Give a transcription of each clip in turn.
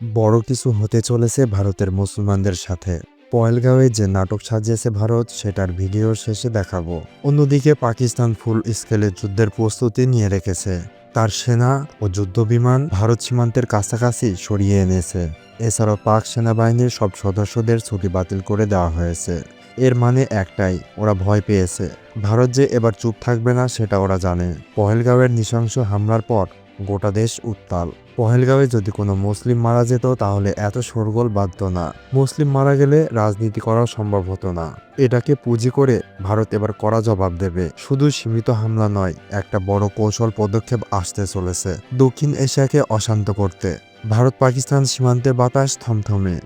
বড় কিছু হতে চলেছে ভারতের মুসলমানদের সাথে। পয়েলগাঁওয়ে যে নাটক সাজিয়েছে ভারত, সেটার ভিডিও শেষে দেখাবো। অন্যদিকে পাকিস্তান ফুল স্কেলে যুদ্ধের প্রস্তুতি নিয়ে রেখেছে। তার সেনা ও যুদ্ধবিমান ভারত সীমান্তের কাছাকাছি সরিয়ে এনেছে। এছাড়াও পাক সেনাবাহিনীর সব সদস্যদের ছুটি বাতিল করে দেওয়া হয়েছে। এর মানে একটাই, ওরা ভয় পেয়েছে। ভারত যে এবার চুপ থাকবে না, সেটা ওরা জানে। পহেলগাঁওয়ের নৃশংস হামলার পর গোটা দেশ উত্তাল। পহেলগাঁওয়ে যদি কোনো মুসলিম মারা যেত, তাহলে এত শোরগোল বাঁধত না। মুসলিম মারা গেলে রাজনীতি করা সম্ভব হতো না। এটাকে পুঁজি করে ভারত এবার কড়া জবাব দেবে। শুধু সীমিত হামলা নয়, একটা বড় কৌশল পদক্ষেপ আসতে চলেছে। দক্ষিণ এশিয়াকে অশান্ত করতে। ভারত পাকিস্তান সীমান্তের বাতাস থমথমে।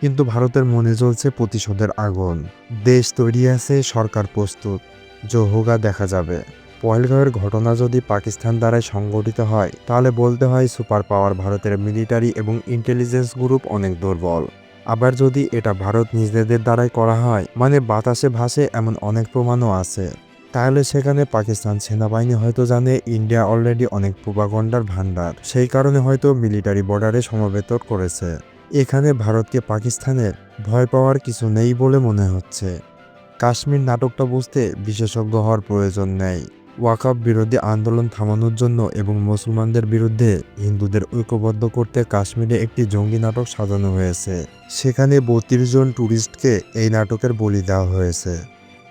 কিন্তু ভারতের মনে চলছে প্রতিশোধের আগুন। দেশ তৈরি আছে, সরকার প্রস্তুত। জোহগা দেখা যাবে। পয়েলগাঁওয়ের ঘটনা যদি পাকিস্তান দ্বারাই সংগঠিত হয়, তাহলে বলতে হয় সুপার পাওয়ার ভারতের মিলিটারি এবং ইন্টেলিজেন্স গ্রুপ অনেক দুর্বল। আবার যদি এটা ভারত নিজেদের দ্বারাই করা হয় মানে বাতাসে ভাসে এমন অনেক প্রমাণও আছে। তাহলে সেখানে পাকিস্তান সেনাবাহিনী হয়তো জানে ইন্ডিয়া অলরেডি অনেক প্রোপাগন্ডার ভান্ডার সেই কারণে হয়তো মিলিটারি বর্ডারে সমবেত করেছে। এখানে ভারতকে পাকিস্তানের ভয় পাওয়ার কিছু নেই বলে মনে হচ্ছে। কাশ্মীর নাটকটা বুঝতে বিশেষজ্ঞ হওয়ার প্রয়োজন নেই। ওয়াকাব বিরোধী আন্দোলন থামানোর জন্য এবং মুসলমানদের বিরুদ্ধে হিন্দুদের ঐক্যবদ্ধ করতে কাশ্মীরে একটি জঙ্গি নাটক সাজানো হয়েছে। সেখানে বত্রিশ জন ট্যুরিস্টকে এই নাটকের বলি দেওয়া হয়েছে।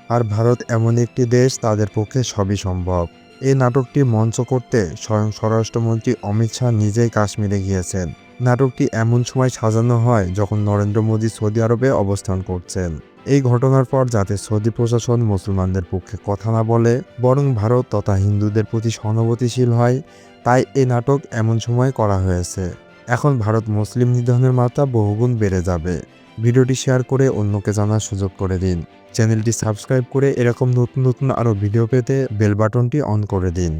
আর ভারত এমন একটি দেশ, তাদের পক্ষে সবই সম্ভব। এই নাটকটি মঞ্চ করতে স্বয়ং স্বরাষ্ট্রমন্ত্রী অমিত শাহ নিজেই কাশ্মীরে গিয়েছেন। নাটকটি এমন সময় সাজানো হয় যখন নরেন্দ্র মোদী সৌদি আরবে অবস্থান করছেন। এই ঘটনার পর যাতে সৌদি প্রশাসন মুসলমানদের পক্ষে কথা না বলে, বরং ভারত তথা হিন্দুদের প্রতি সহানুভূতিশীল হয়, তাই এই নাটক এমন সময় করা হয়েছে। এখন ভারত মুসলিম নিধনের মাত্রা বহুগুণ বেড়ে যাবে। ভিডিওটি শেয়ার করে অন্যকে জানার সুযোগ করে দিন। চ্যানেলটি সাবস্ক্রাইব করে এরকম নতুন নতুন আরও ভিডিও পেতে বেল বাটনটি অন করে দিন।